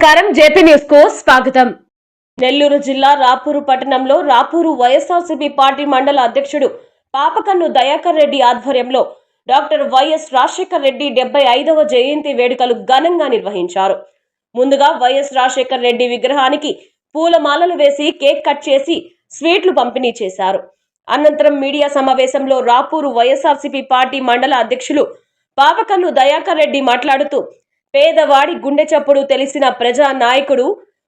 నమస్కారం. జేపీ న్యూస్కు స్వాగతం. నెల్లూరు జిల్లా రాపూరు పట్టణంలో రాపూరు వైఎస్ఆర్సీపీ పార్టీ మండల అధ్యక్షుడు పాపకన్ను దయాకర్ రెడ్డి ఆధ్వర్యంలో డాక్టర్ వైఎస్ రాజశేఖర్ రెడ్డి డెబ్బై ఐదవ జయంతి వేడుకలు ఘనంగా నిర్వహించారు. ముందుగా వైఎస్ రాజశేఖర్ రెడ్డి విగ్రహానికి పూలమాలలు వేసి కేక్ కట్ చేసి స్వీట్లు పంపిణీ చేశారు. అనంతరం మీడియా సమావేశంలో రాపూరు వైఎస్ఆర్సీపీ పార్టీ మండల అధ్యక్షులు పాపకన్ను దయాకర్ రెడ్డి మాట్లాడుతూ పేదవాడి గుండె చప్పుడు తెలిసిన ప్రజా నాయకుడు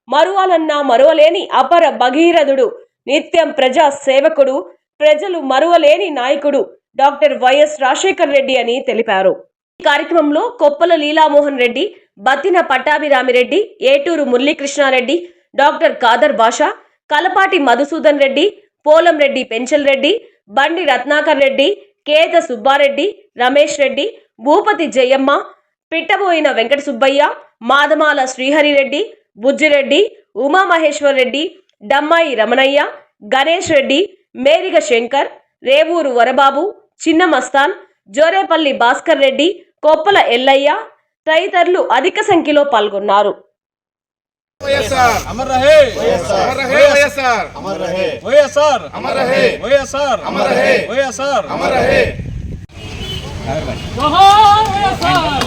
మరువాలన్నా మరువలేని అపర భగీరథుడు నిత్యం ప్రజా సేవకుడు ప్రజలు మరువలేని నాయకుడు డాక్టర్ వైఎస్ రాజశేఖర్ రెడ్డి అని తెలిపారు. ఈ కార్యక్రమంలో కొప్పల లీలామోహన్ రెడ్డి బత్తిన పట్టాభిరామిరెడ్డి ఏటూరు మురళీకృష్ణారెడ్డి డాక్టర్ కాదర్ బాషా కలపాటి మధుసూదన్ రెడ్డి పోలం రెడ్డి పెంచల్ రెడ్డి బండి రత్నాకర్ రెడ్డి కేత సుబ్బారెడ్డి రమేష్ రెడ్డి భూపతి జయమ్మ పిట్టబోయిన వెంకట సుబ్బయ్య మాదమాల శ్రీహరిరెడ్డి బుజ్జిరెడ్డి ఉమామహేశ్వర్ రెడ్డి డమ్మాయి రమణయ్య గణేష్ రెడ్డి మేరిగ శంకర్ రేవూరు వరబాబు చిన్న మస్తాన్ జోరేపల్లి భాస్కర్ రెడ్డి కొప్పల ఎల్లయ్య తదితరులు అధిక సంఖ్యలో పాల్గొన్నారు. అమర్ రహే అమర్ రహే అమర్ రహే అమర్ రహే అమర్ రహే అమర్ రహే జోహార్ వైఎస్ఆర్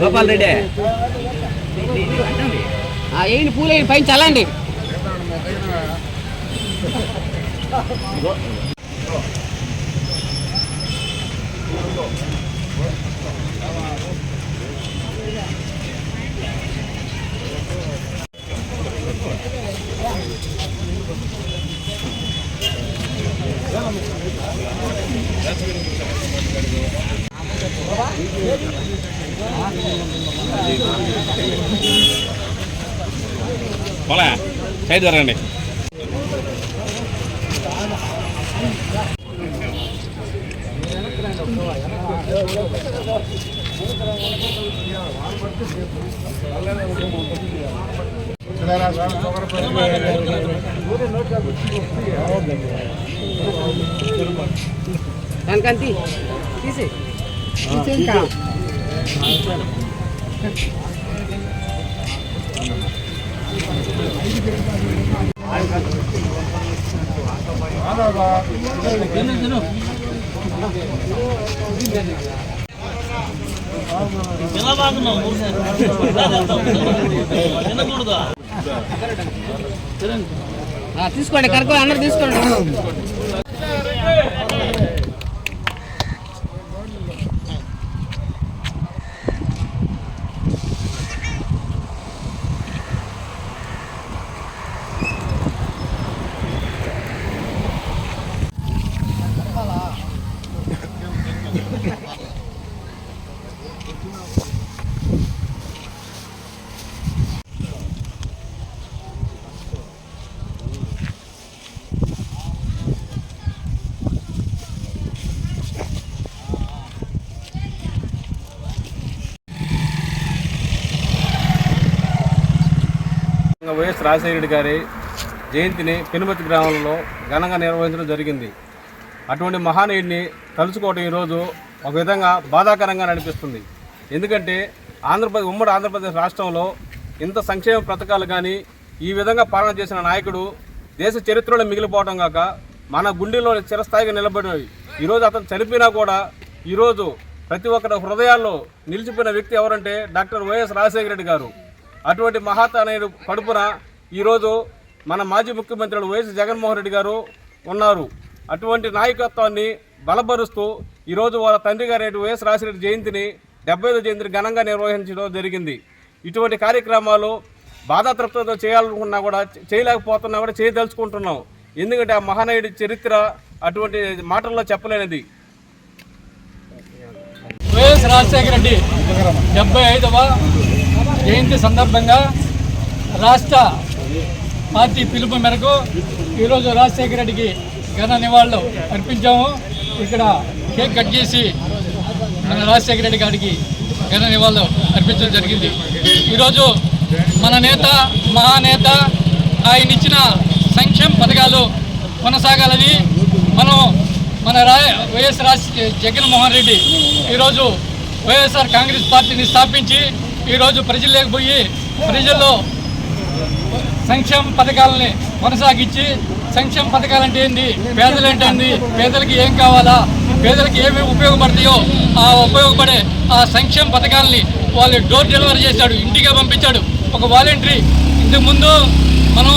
గోపాల్ రెడ్డి. ఏంటి పూలు వేయండి పైన చల్లండి. పోలా సైడ్ జరగండి దానికంతి తీసి తీసి ఇంకా తీసుకోండి కరెక్ట్ అందరు తీసుకోండి. వైఎస్ రాజశేఖర రెడ్డి గారి జయంతిని పెనుమతి గ్రామంలో ఘనంగా నిర్వహించడం జరిగింది. అటువంటి మహానీయుడిని తలుచుకోవడం ఈరోజు ఒక విధంగా బాధాకరంగా అనిపిస్తుంది ఎందుకంటే ఆంధ్రప్రదేశ్ ఉమ్మడి ఆంధ్రప్రదేశ్ రాష్ట్రంలో ఇంత సంక్షేమ పథకాలు కానీ ఈ విధంగా పాలన చేసిన నాయకుడు దేశ చరిత్రలో మిగిలిపోవడం కాక మన గుండెల్లో చిరస్థాయిగా నిలబడినవి. ఈరోజు అతను చనిపోయినా కూడా ఈరోజు ప్రతి ఒక్కరి హృదయాల్లో నిలిచిపోయిన వ్యక్తి ఎవరంటే డాక్టర్ వైఎస్ రాజశేఖర రెడ్డి గారు. అటువంటి మహాతనయుడు కడుపున ఈరోజు మన మాజీ ముఖ్యమంత్రులు వైఎస్ జగన్మోహన్ రెడ్డి గారు ఉన్నారు. అటువంటి నాయకత్వాన్ని బలపరుస్తూ ఈరోజు వాళ్ళ తండ్రి గారి వైఎస్ రాజశేఖర జయంతిని డెబ్బై ఐదో జయంతిని ఘనంగా నిర్వహించడం జరిగింది. ఇటువంటి కార్యక్రమాలు బాధాతృప్తితో చేయాలనుకున్నా కూడా చేయలేకపోతున్నా కూడా చేయదలుచుకుంటున్నాం. ఎందుకంటే ఆ మహానాయుడి చరిత్ర అటువంటి మాటల్లో చెప్పలేనిది. వైఎస్ రాజశేఖర రెడ్డి డెబ్బై ఐదవ జయంతి సందర్భంగా రాష్ట్ర పార్టీ పిలుపు మేరకు ఈరోజు రాజశేఖర రెడ్డికి ఘన నివాళులు అర్పించాము. ఇక్కడ కేక్ కట్ చేసి మన రాజశేఖర రెడ్డి గారికి ఘన నివాళులు అర్పించడం జరిగింది. ఈరోజు మన నేత మహానేత ఆయన ఇచ్చిన సంక్షేమ పథకాలు కొనసాగాలని మనం మన రా వైఎస్ రాజ జగన్మోహన్ రెడ్డి ఈరోజు వైఎస్ఆర్ కాంగ్రెస్ పార్టీని స్థాపించి ఈరోజు ప్రజల్లోకి పోయి ప్రజల్లో సంక్షేమ పథకాలని కొనసాగించి సంక్షేమ పథకాలు అంటే ఏంది? పేదలు అంటే ఏంది? పేదలకి ఏం కావాలా? పేదలకి ఏమి ఉపయోగపడతాయో ఆ ఉపయోగపడే ఆ సంక్షేమ పథకాలని వాళ్ళు డోర్ డెలివరీ చేశాడు ఇంటికే పంపించాడు. ఒక వాలంటరీ. ఇంతకుముందు మనం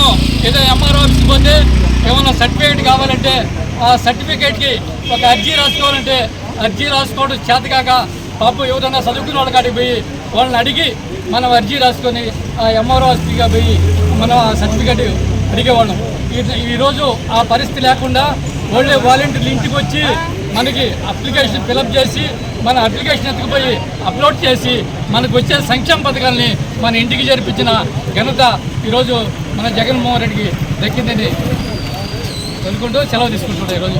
ఏదో ఎంఆర్ ఆఫీస్కి పోతే ఏమైనా సర్టిఫికేట్ కావాలంటే ఆ సర్టిఫికేట్కి ఒక అర్జీ రాసుకోవాలంటే అర్జీ రాసుకోవడం చేతకాక పాపం ఎవరైనా చదువుకున్న వాళ్ళ కాడికి పోయి వాళ్ళని అడిగి మనం అర్జీ రాసుకొని ఆ ఎంఆర్ఓ ఆఫీస్గా పోయి మనం ఆ సర్టిఫికేట్ అడిగేవాళ్ళం. ఈ- ఈరోజు ఆ పరిస్థితి లేకుండా వాళ్ళే వాలంటీర్లు ఇంటికి వచ్చి మనకి అప్లికేషన్ ఫిలప్ చేసి మన అప్లికేషన్ ఎత్తుకుపోయి అప్లోడ్ చేసి మనకు వచ్చే సంక్షేమ పథకాలని మన ఇంటికి జరిపించిన ఘనత ఈరోజు మన జగన్మోహన్ రెడ్డికి దక్కిందని అనుకుంటూ సెలవు తీసుకుంటున్నాడు ఈరోజు.